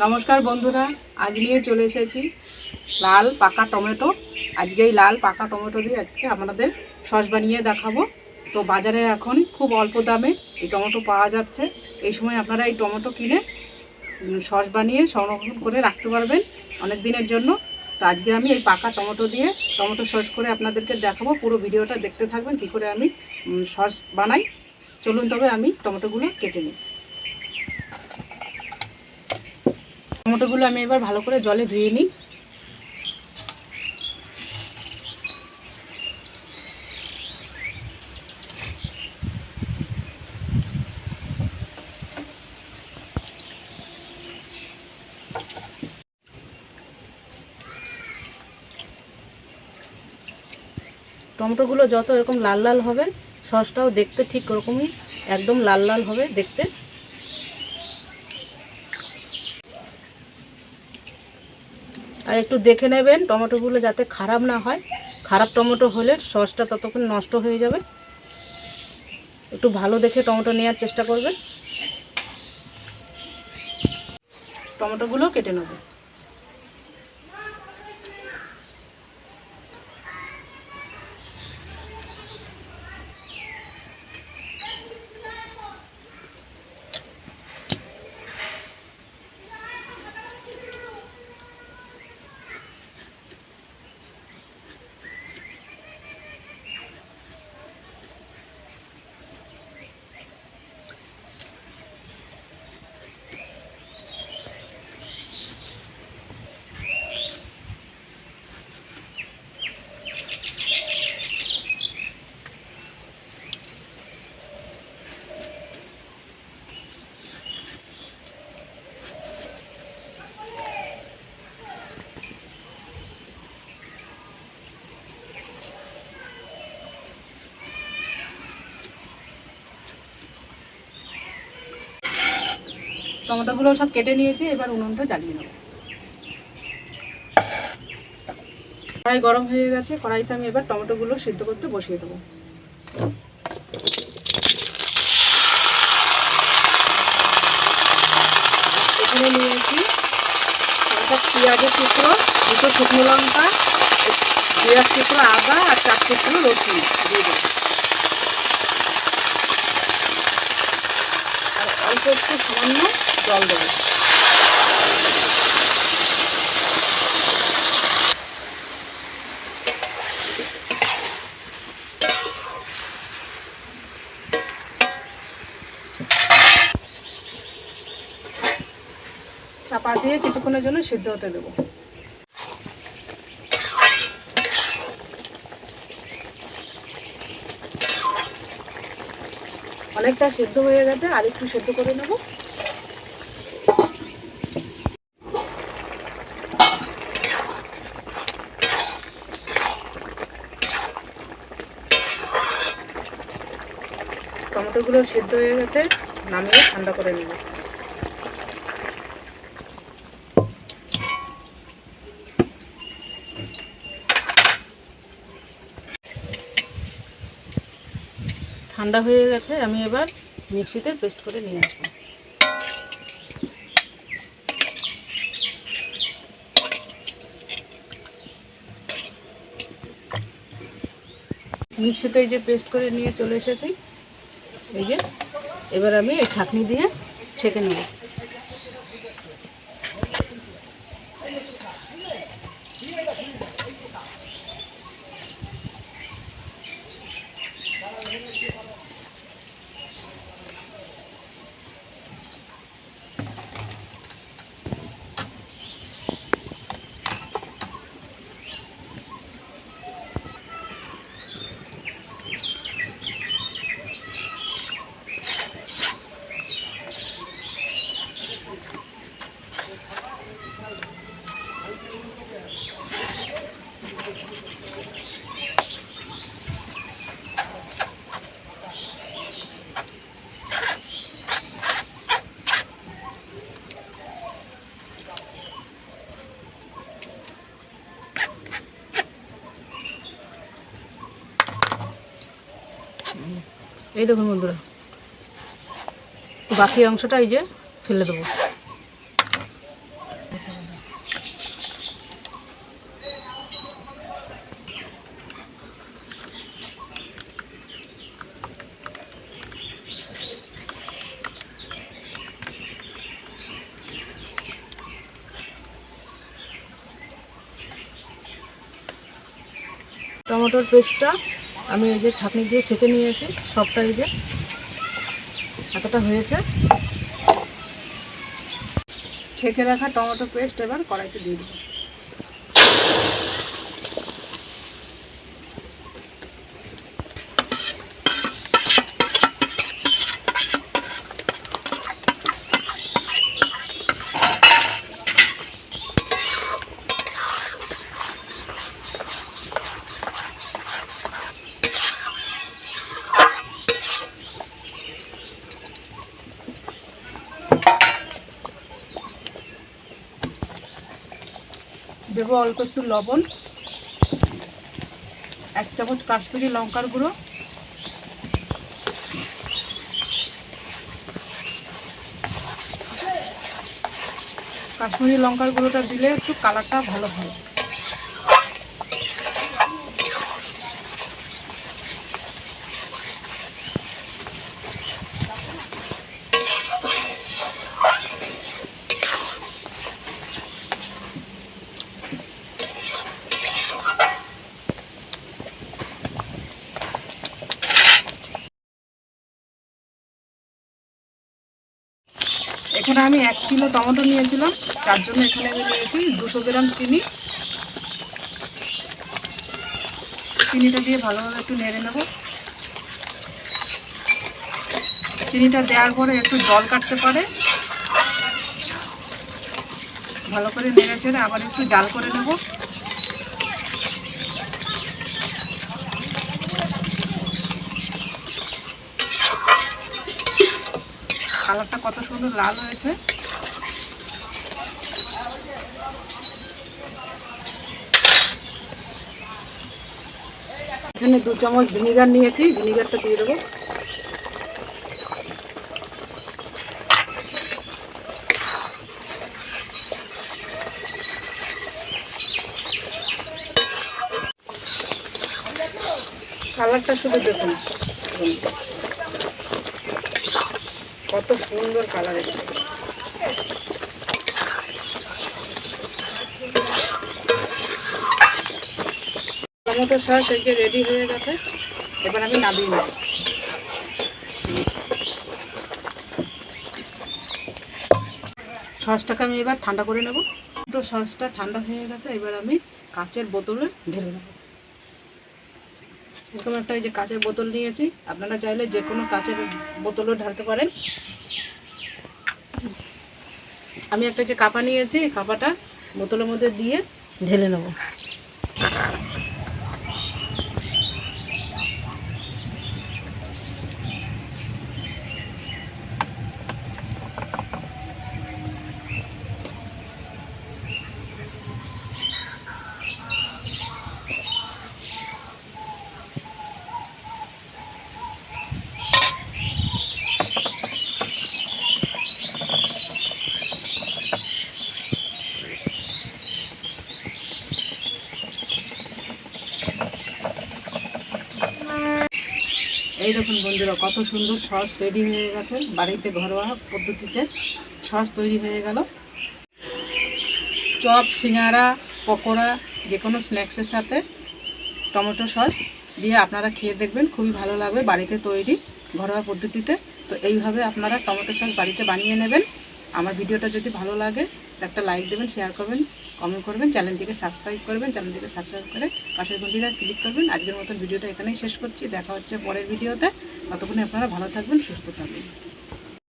নমস্কার বন্ধুরা, আজ নিয়ে চলে এসেছি লাল পাকা টমেটো। আজকে এই লাল পাকা টমেটো দিয়ে আজকে আপনাদের সস বানিয়ে দেখাবো। তো বাজারে এখন খুব অল্প দামে এই টমেটো পাওয়া যাচ্ছে। এই সময় আপনারা এই টমেটো কিনে সস বানিয়ে সংরক্ষণ করে রাখতে পারবেন অনেক দিনের জন্য। তো আজকে আমি এই পাকা টমেটো দিয়ে টমেটো সস করে আপনাদেরকে দেখাবো। পুরো ভিডিওটা দেখতে থাকবেন, কী করে আমি সস বানাই। চলুন তবে আমি টমেটোগুলো কেটে নিই। টমেটোগুলো আমি এবার ভালো করে জলে ধুয়ে নিই। টমেটোগুলো যত এরকম লাল লাল হবে, সসটাও দেখতে ঠিক ওরকমই, একদম লাল লাল হবে দেখতে। আর একটু দেখে নেবেন টমেটোগুলো যাতে খারাপ না হয়। খারাপ টমেটো হলে সসটা ততক্ষণ নষ্ট হয়ে যাবে। একটু ভালো দেখে টমেটো নেওয়ার চেষ্টা করবেন। টমেটোগুলো কেটে নেবে। টমেটোগুলো সব কেটে নিয়েছি, এবার উনুনটা জ্বালিয়ে নেব। কড়াই গরম হয়ে গেছে, কড়াইতে আমি এবার টমেটোগুলো সিদ্ধ করতে বসিয়ে দেবো। এখানে নিয়েছি পেঁয়াজের টুকরো, দুটো শুকনো লঙ্কা পেঁয়াজ টুকরো আদা আর চার টুকরো রসুন দিয়ে দেবো আর অল্প একটু সামান্য জল দেবো। চাপা দিয়ে কিছুক্ষণের জন্য সিদ্ধ হতে দেবো। অনেকটা সেদ্ধ হয়ে গেছে, আর একটু সেদ্ধ করে নেব। টমেটোগুলো সেদ্ধ হয়ে গেছে, নামিয়ে ঠান্ডা করে নেব। ঠান্ডা হয়ে গেছে, আমি এবার মিক্সিতে পেস্ট করে নিয়ে আসব। মিক্সিতে এই যে পেস্ট করে নিয়ে চলে এসেছি, এই যে এবার আমি এই ছাঁকনি দিয়ে ছেঁকে নেব। এই দেখুন বন্ধুরা বাকি অংশটা এই যে ফেলে দেবো। টমেটোর পেস্টটা আমি এই যে ছাঁকনি দিয়ে ছেঁকে নিয়েছি, সবটা এই যে এতটা হয়েছে। ছেঁকে রাখা টমেটো পেস্ট এবার কড়াইতে দিয়ে দেবো। দেবো অল্প একটু লবণ, এক চামচ কাশ্মীরি লঙ্কার গুঁড়ো। কাশ্মীরি লঙ্কার গুঁড়োটা দিলে একটু কালারটা ভালো হয় এখানে আমি এক কিলো টমেটো নিয়েছিলাম, তার জন্য এখানে আমি নিয়েছি দুশো গ্রাম চিনি। চিনিটা দিয়ে ভালোভাবে একটু নেড়ে নেব। চিনিটা দেওয়ার পরে একটু জল কাটতে পারে। ভালো করে নেড়ে চেড়ে আবার একটু জাল করে নেব। কালারটা কত সুন্দর লাল হয়েছে। এখানে দু চামচ ভিনিগার নিয়েছি, ভিনিগারটা দিয়ে দেবো। কালারটা শুধু দেখুন। কত সুন্দর কালার এসেছে। টমেটো সস এই যে রেডি হয়ে গেছে, এবার আমি নামিয়ে নেব। সসটাকে আমি এবার ঠান্ডা করে নেব। তো সসটা ঠান্ডা হয়ে গেছে, এবার আমি কাচের বোতলে ঢেলে নেব। এরকম একটা এই যে কাঁচের বোতল নিয়েছি। আপনারা চাইলে যে কোনো কাঁচের বোতলও ঢালতে পারেন। আমি একটা যে কাপা নিয়েছি কাপাটা বোতলের মধ্যে দিয়ে ঢেলে নেব। এই দেখুন বন্ধুরা, কত সুন্দর সস রেডি হয়ে গেছে। বাড়িতে ঘরোয়া পদ্ধতিতে সস তৈরি হয়ে গেল। চপ সিঙ্গারা পকোড়া যে কোনো স্ন্যাক্সের সাথে টমেটো সস দিয়ে আপনারা খেয়ে দেখবেন, খুবই ভালো লাগবে বাড়িতে তৈরি ঘরোয়া পদ্ধতিতে। তো এইভাবে আপনারা টমেটো সস বাড়িতে বানিয়ে নেবেন। আমার ভিডিওটা যদি ভালো লাগে একটা লাইক দেবেন শেয়ার করবেন কমেন্ট করবেন চ্যানেলটিকে সাবস্ক্রাইব করবেন চ্যানেলটিকে সাবস্ক্রাইব করে পাশের ঘন্টিটা ক্লিক করবেন। আজকের মতন ভিডিওটা এখানেই শেষ করছি। দেখা হচ্ছে পরের ভিডিওতে। ততক্ষণে আপনারা ভালো থাকবেন, সুস্থ থাকবেন।